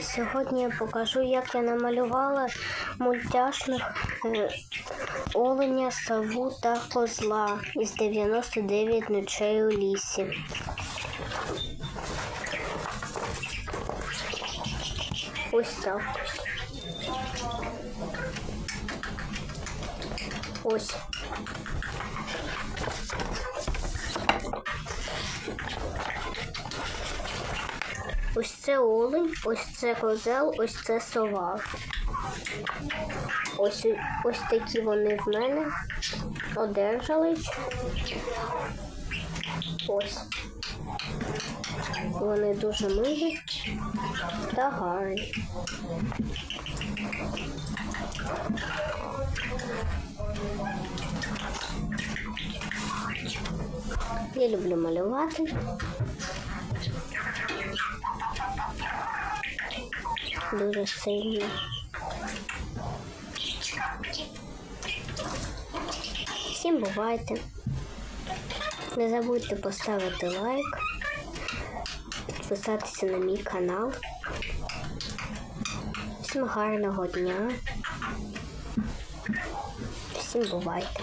Сьогодні я покажу, як я намалювала мультяшних е, оленя, сову та козла із 99 ночей у лісі. Ось так. Ось. Ось це олень, ось це козел, ось це сова. Ось, ось такі вони в мене одержались. Ось. Вони дуже милі та гарні. Я люблю малювати. Дуже сильно. Всім бувайте. Не забудьте поставити лайк, підписатися на мій канал. Всім гарного дня. Всім бувайте.